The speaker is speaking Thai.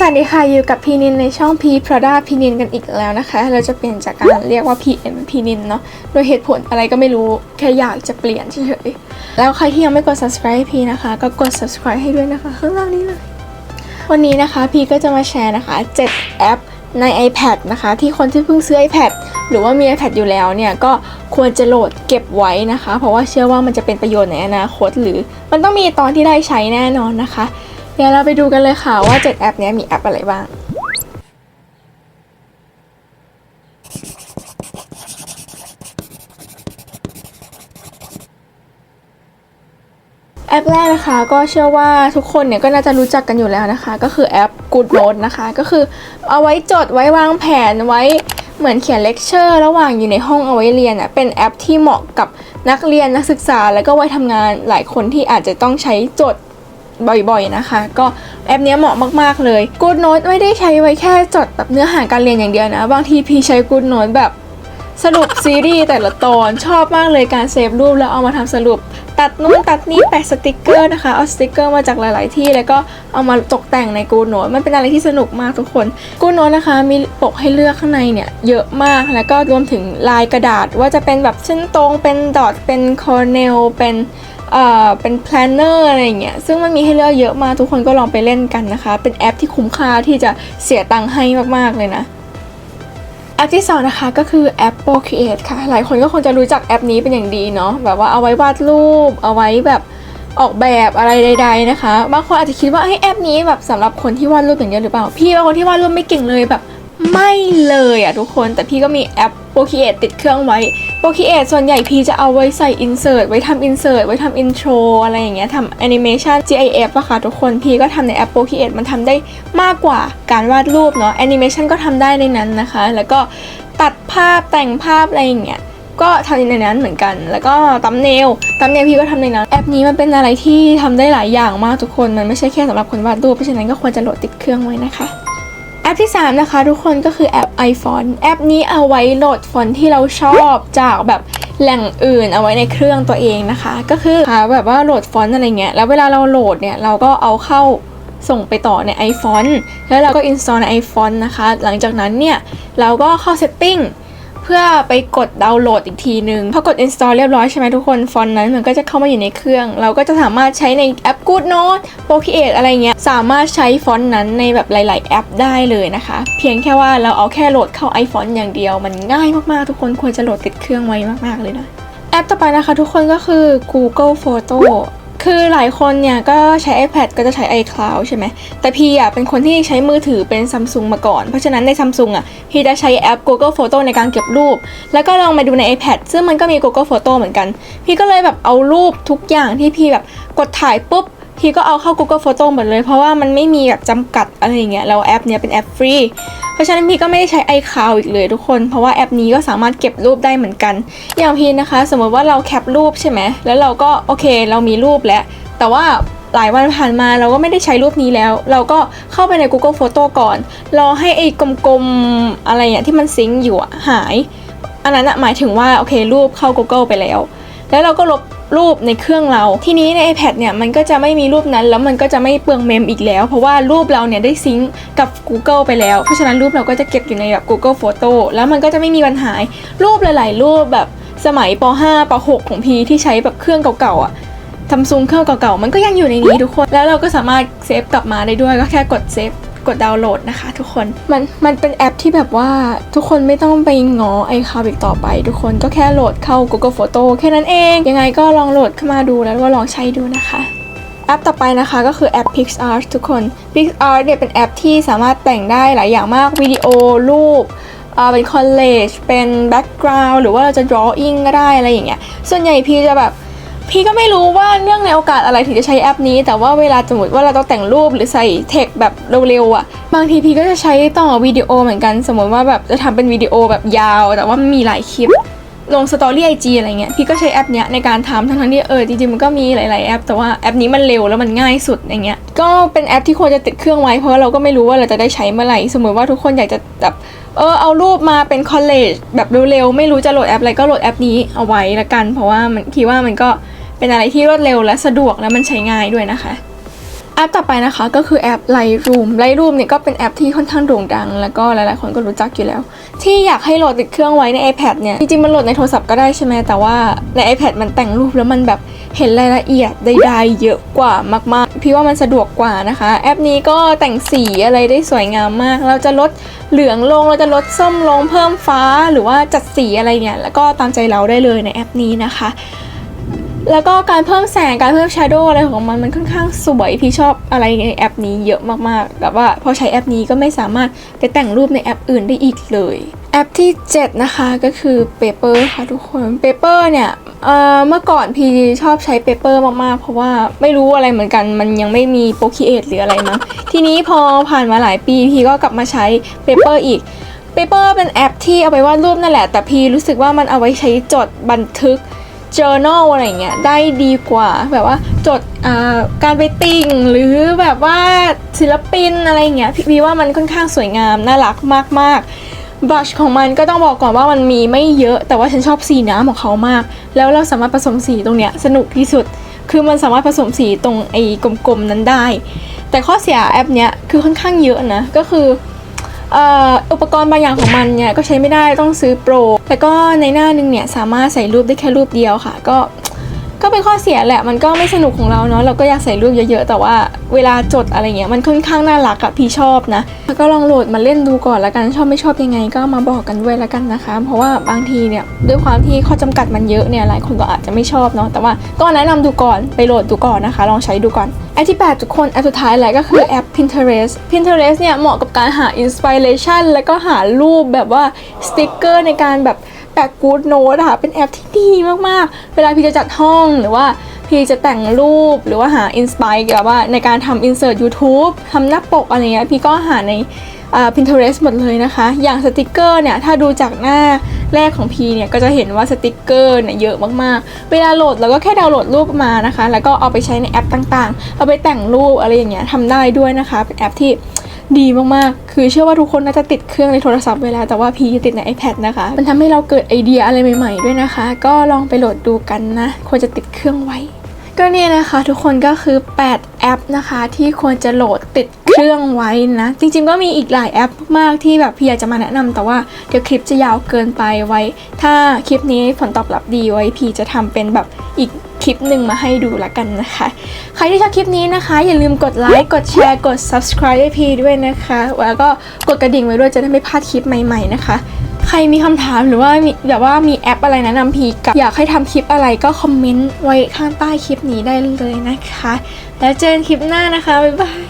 สวัสดีค่ะ อยู่กับพีนินในช่อง P Prada พีนินกันอีกแล้วนะคะ เราจะเปลี่ยนจากการเรียกว่า PM พีนินเนาะโดยเหตุผลอะไรก็ไม่รู้ แค่อยากจะเปลี่ยนเฉยๆแล้วใครที่ยังไม่กด subscribe พีนะคะ ก็กด subscribe ให้ด้วยนะคะ ข้างล่างนี้เลย วันนี้นะคะพีก็จะมาแชร์นะคะ 7 แอปใน iPad นะคะ ที่คนที่เพิ่งซื้อ iPad หรือว่ามี iPad อยู่แล้วเนี่ย ก็ควรจะโหลดเก็บไว้นะคะ เพราะว่าเชื่อว่ามันจะเป็นประโยชน์ในอนาคต หรือมันต้องมีตอนที่ได้ใช้แน่นอนนะคะ เดี๋ยวเราไปดูกันเลยค่ะว่า 7 แอปนี้มีแอปอะไรบ้าง แอปแรกนะคะก็เชื่อว่าทุกคนเนี่ยก็น่าจะรู้จักกันอยู่แล้วนะคะ ก็คือแอป Good Note นะคะ ก็คือเอาไว้จดไว้วางแผนไว้เหมือนเขียนเลคเชอร์ระหว่างอยู่ในห้องเอาไว้เรียนอะเป็นแอปที่เหมาะกับนักเรียนนักศึกษา แล้วก็ไว้ทำงานหลายคนที่อาจจะต้องใช้จด บ่อยๆนะคะ ก็แอปนี้เหมาะมากๆเลย Good Note ไม่ได้ใช้ไว้แค่จดแบบเนื้อหาการเรียนอย่างเดียวนะ บางทีพี่ใช้ Good Note แบบสรุปซีรีส์แต่ละตอนชอบมากเลยการเซฟรูปแล้วเอามาทำสรุป ตัดนู่นตัดนี่แปะสติกเกอร์นะคะ เอาสติกเกอร์มาจากหลาย ๆ ที่แล้วก็เอามาตกแต่งใน Good Note มันเป็นอะไรที่สนุกมากทุกคน Good Note นะคะ มีปกให้เลือกข้างในเนี่ยเยอะมากแล้วก็รวมถึงลายกระดาษว่าจะเป็นแบบเส้นตรงเป็นดอทเป็นคอร์เนลเป็น เอ่อเป็น planner อะไรอย่างเงี้ยซึ่งมันมีให้เลือกเยอะมากทุกคนก็ลองไปเล่นกันนะคะ เป็นแอปที่คุ้มค่าที่จะเสียตังค์ให้มากๆเลยนะแอปที่สองนะคะก็คือแอป Procreate ค่ะ หลายคนก็คงจะรู้จักแอปนี้เป็นอย่างดีเนาะแบบว่าเอาไว้วาดรูป เอาไว้แบบออกแบบอะไรใด ๆนะคะ บางคนอาจจะคิดว่าให้แอปนี้แบบสำหรับคนที่วาดรูปอย่างเดียวหรือเปล่า พี่เป็นคนที่วาดรูปไม่เก่งเลยแบบไม่เลยอะทุกคน แต่พี่ก็มีแอป Procreate ติดเครื่องไว้ Procreate ส่วนใหญ่พีจะเอาไว้ใส่ insert ไว้ทำ insert ไว้ทำ intro อะไรอย่างเงี้ยทำ animation GIF อะค่ะทุกคนพีก็ทำในแอป Procreate มันทำได้มากกว่าการวาดรูปเนาะ animation ก็ทำได้ในนั้นนะคะ แล้วก็ตัดภาพแต่งภาพอะไรอย่างเงี้ยก็ทำในนั้นเหมือนกัน แล้วก็ตัมเนลตัมเนลพี่ก็ทำในนั้น แอปนี้มันเป็นอะไรที่ทำได้หลายอย่างมากทุกคน มันไม่ใช่แค่สำหรับคนวาดรูป เพราะฉะนั้นก็ควรจะโหลดติดเครื่องไว้นะคะ แอปที่ 3 นะคะ ทุกคนก็คือแอป iPhone แอปนี้เอาไว้โหลดฟอนต์ที่เราชอบจากแบบแหล่งอื่นเอาไว้ในเครื่องตัวเองนะคะ ก็คือหาแบบว่าโหลดฟอนต์อะไรเงี้ยแล้วเวลาเราโหลดเนี่ยเราก็เอาเข้าส่งไปต่อใน iPhone แล้วเราก็ install ใน iPhone นะคะ หลังจากนั้นเนี่ย เราก็เข้า setting พื่อไปกดดาวน์โหลดอีกทีนึงพอกด install เรียบร้อยใช่ไหมทุกคนฟอนต์นั้นมันก็จะเข้ามาอยู่ในเครื่อง เราก็จะสามารถใช้ในแอป Good Note Procreate อะไรเงี้ยสามารถใช้ฟอนต์นั้นในแบบหลาย ๆ แอปได้เลยนะคะ เพียงแค่ว่าเราเอาแค่โหลดเข้า iPhone อย่างเดียว มันง่ายมากๆ ทุกคนควรจะโหลดติดเครื่องไว้มากๆเลยนะแอปต่อไปนะคะทุกคนก็คือ Google Photo คือหลายคนเนี่ยก็ใช้ iPad ก็จะใช้ iCloud ใช่ไหม แต่พี่อะเป็นคนที่ใช้มือถือเป็น Samsung มาก่อน เพราะฉะนั้นใน Samsung อะพี่จะใช้แอป Google Photo ในการเก็บรูป แล้วก็ลองมาดูใน iPad ซึ่งมันก็มี Google Photo เหมือนกัน พี่ก็เลยแบบเอารูปทุกอย่างที่พี่แบบกดถ่ายปุ๊บพี่ก็เอาเข้า Google Photo หมดเลย เพราะว่ามันไม่มีแบบจำกัดอะไรอย่างเงี้ยแล้วแอปเนี้ยเป็นแอปฟรี ราะฉะนั้นพี่ก็ไม่ได้ใช้ iCloud อีกเลยทุกคน เพราะว่าแอปนี้ก็สามารถเก็บรูปได้เหมือนกัน อย่างพี่นะคะ สมมติว่าเราแคปรูปใช่ไหมแล้วเราก็โอเค เรามีรูปแล้ว แต่ว่าหลายวันผ่านมาเราก็ไม่ได้ใช้รูปนี้แล้ว เราก็เข้าไปใน Google Photo ก่อน รอให้ไอ้กลมๆอะไรอย่างที่มันซิงค์อยู่หาย อันนั้นหมายถึงว่าโอเครูปเข้า Google ไปแล้ว แล้วเราก็ลบ รูปในเครื่องเรา ทีนี้ใน iPad เนี่ยมันก็จะไม่มีรูปนั้น แล้วมันก็จะไม่เปลืองเมมอีกแล้ว เพราะว่ารูปเราเนี่ยได้ซิงก์กับ Google ไปแล้ว เพราะฉะนั้นรูปเราก็จะเก็บอยู่ในแบบ Google Photo แล้วมันก็จะไม่มีปัญหารูปหลาย ๆ รูปแบบสมัยป .5 ป .6 ของพีที่ใช้แบบเครื่องเก่าๆอะทำซุงเครื่องเก่าๆมันก็ยังอยู่ในนี้ทุกคน แล้วเราก็สามารถเซฟกลับมาได้ด้วยก็แค่กดเซฟ กดดาวน์โหลดนะคะ ทุกคนมันมันเป็นแอปที่แบบว่าทุกคนไม่ต้องไปงอไอคาวอีกต่อไป ทุกคนก็แค่โหลดเข้า Google Photo แค่นั้นเอง ยังไงก็ลองโหลดเข้ามาดูแล้วก็ลองใช้ดูนะคะแอปต่อไปนะคะก็คือแอป PixArt ทุกคน PixArt เนี่ยเป็นแอปที่สามารถแต่งได้หลายอย่างมากวิดีโอรูปเป็น collage เป็น background หรือว่าเราจะ drawing ก็ได้อะไรอย่างเงี้ยส่วนใหญ่พี่จะแบบ พี่ก็ไม่รู้ว่าเนื่องในโอกาสอะไรถึงจะใช้แอปนี้ แต่ว่าเวลาสมมติว่าเราต้องแต่งรูปหรือใส่เทคแบบเร็วๆอะ่ะ บางทีพี่ก็จะใช้ต่อวิดีโอเหมือนกัน สมมติว่าแบบจะทำเป็นวิดีโอแบบยาว แต่ว่ามีหลายคลิป ลงสตอรี่ไอจีอะไรเงี้ย พี่ก็ใช้แอปเนี้ยในการทำทั้งๆที่เออจริงๆมันก็มีหลายๆแอป แต่ว่าแอปนี้มันเร็วแล้วมันง่ายสุดอย่างเงี้ย ก็เป็นแอปที่ควรจะติดเครื่องไว้เพราะเราก็ไม่รู้ว่าเราจะได้ใช้เมื่อไหร่ สมมติว่าทุกคนอยากจะแบบเออเอารูปมาเป็นคอลเลจแบบเร็วๆไม่รู้จะโหลดแอปอะไรก็โหลดแอปนี้เอาไว้ละกัน เพราะว่ามันคิดว่ามันก็ เป็นอะไรที่รวดเร็วและสะดวกและมันใช้ง่ายด้วยนะคะ แอปต่อไปนะคะก็คือแอป Lightroom Lightroom เนี่ยก็เป็นแอปที่ค่อนข้างโด่งดัง แล้วก็หลายๆคนก็รู้จักอยู่แล้ว ที่อยากให้โหลดติดเครื่องไว้ใน iPad เนี่ย จริงๆ มันโหลดในโทรศัพท์ก็ได้ใช่ไหมแต่ว่าใน iPad มันแต่งรูปแล้วมันแบบเห็นรายละเอียดใดๆเยอะกว่ามากๆ พี่ว่ามันสะดวกกว่านะคะ แอปนี้ก็แต่งสีอะไรได้สวยงามมาก เราจะลดเหลืองลง เราจะลดส้มลงเพิ่มฟ้าหรือว่าจัดสีอะไรเนี่ย แล้วก็ตามใจเราได้เลยในแอปนี้นะคะ แล้วก็การเพิ่มแสงการเพิ่ม shadow อะไรของมันมันค่อนข้างสวยพี่ชอบอะไรในแอปนี้เยอะมากๆแต่ว่าพอใช้แอปนี้ก็ไม่สามารถไปแต่งรูปในแอปอื่นได้อีกเลยแอปที่ 7 นะคะก็คือ Paper ค่ะทุกคน Paper เนี่ยเอ่อเมื่อก่อนพี่ชอบใช้ Paper มากๆ เพราะว่าไม่รู้อะไรเหมือนกัน มันยังไม่มี Procreate หรืออะไรมั้งทีนี้พอผ่านมาหลายปีพี่ก็กลับมาใช้ Paper อีก Paper เป็นแอปที่เอาไปวาดรูปนั่นแหละ แต่พี่รู้สึกว่ามันเอาไว้ใช้จดบันทึก journal อะไรเงี้ยได้ดีกว่าแบบว่าจดการไปติ่งหรือแบบว่าศิลปินอะไรเงี้ยพี่ว่ามันค่อนข้างสวยงามน่ารักมากๆบลัชของมันก็ต้องบอกก่อนว่ามันมีไม่เยอะแต่ว่าฉันชอบสีน้ำของเขามาก แล้วเราสามารถผสมสีตรงเนี้ยสนุกที่สุด คือมันสามารถผสมสีตรงไอ้กลมๆนั้นได้ แต่ข้อเสียแอปเนี้ยคือค่อนข้างเยอะนะก็คือ อุปกรณ์บางอย่างของมันเนี่ยก็ใช้ไม่ได้ต้องซื้อโปร แล้วก็ในหน้านึงเนี่ยสามารถใส่รูปได้แค่รูปเดียวค่ะ ก็ ก็เป็นข้อเสียแหละมันก็ไม่สนุกของเราเนาะเราก็อยากใส่รูปเยอะๆ แต่ว่าเวลาจดอะไรเงี้ยมันค่อนข้างน่ารักอะพี่ชอบนะแล้วก็ลองโหลดมาเล่นดูก่อนละกันชอบไม่ชอบยังไงก็มาบอกกันด้วยละกันนะคะ เพราะว่าบางทีเนี่ยด้วยความที่ข้อจำกัดมันเยอะเนี่ยหลายคนก็อาจจะไม่ชอบเนาะแต่ว่าก็แนะนำดูก่อนไปโหลดดูก่อนนะคะ ลองใช้ดูก่อนแอปที่ 8 ทุกคนแอปสุดท้ายแหละก็คือแอป Pinterest Pinterest เนี่ยเหมาะกับการหา inspiration แล้วก็หารูปแบบว่าสติกเกอร์ในการแบบ แปะ good note อะค่ะเป็นแอปที่ดีมากๆ เวลาพี่จะจัดห้องหรือว่าพี่จะแต่งรูปหรือว่าหา inspire เกี่ยวกับว่าในการทำ insert YouTube ทำหน้าปกอะไรเงี้ยพี่ก็หาในอ่า Pinterest หมดเลยนะคะ อย่างสติกเกอร์เนี่ยถ้าดูจากหน้าแรกของพีเนี่ยก็จะเห็นว่าสติกเกอร์เนี่ยเยอะมากๆ เวลาโหลดเราก็แค่ดาวน์โหลดรูปมานะคะ แล้วก็เอาไปใช้ในแอปต่างๆ เอาไปแต่งรูปอะไรอย่างเงี้ยทำได้ด้วยนะคะ เป็นแอปที่ ดีมากๆ คือเชื่อว่าทุกคนน่าจะติดเครื่องในโทรศัพท์เวลาแต่ว่าพีติดใน iPad นะคะ มันทำให้เราเกิดไอเดียอะไรใหม่ๆ ด้วยนะคะ ก็ลองไปโหลดดูกันนะ ควรจะติดเครื่องไว้ ก็เนี่ยนะคะทุกคนก็คือ 8 แอปนะคะ ที่ควรจะโหลดติดเครื่องไว้นะ จริงๆก็มีอีกหลายแอปมากที่แบบพี่อยากจะมาแนะนำแต่ว่าเดี๋ยวคลิปจะยาวเกินไปไว้ ถ้าคลิปนี้ผลตอบรับดีไว้พี่จะทำเป็นแบบอีก ลิปหนึ่งมาให้ดูละกันนะคะ ใครที่ชอบคลิปนี้นะคะ อย่าลืมกดไลค์ กดแชร์ กด subscribe ให้พีด้วยนะคะ แล้วก็กดกระดิ่งไว้ด้วยจะได้ไม่พลาดคลิปใหม่ๆนะคะ ใครมีคำถามหรือว่ามีแบบว่ามีแอปอะไรแนะนำพีกับอยากให้ทำคลิปอะไรก็คอมเมนต์ไว้ข้างใต้คลิปนี้ได้เลยนะคะ แล้วเจอกันคลิปหน้านะคะ บ๊ายบาย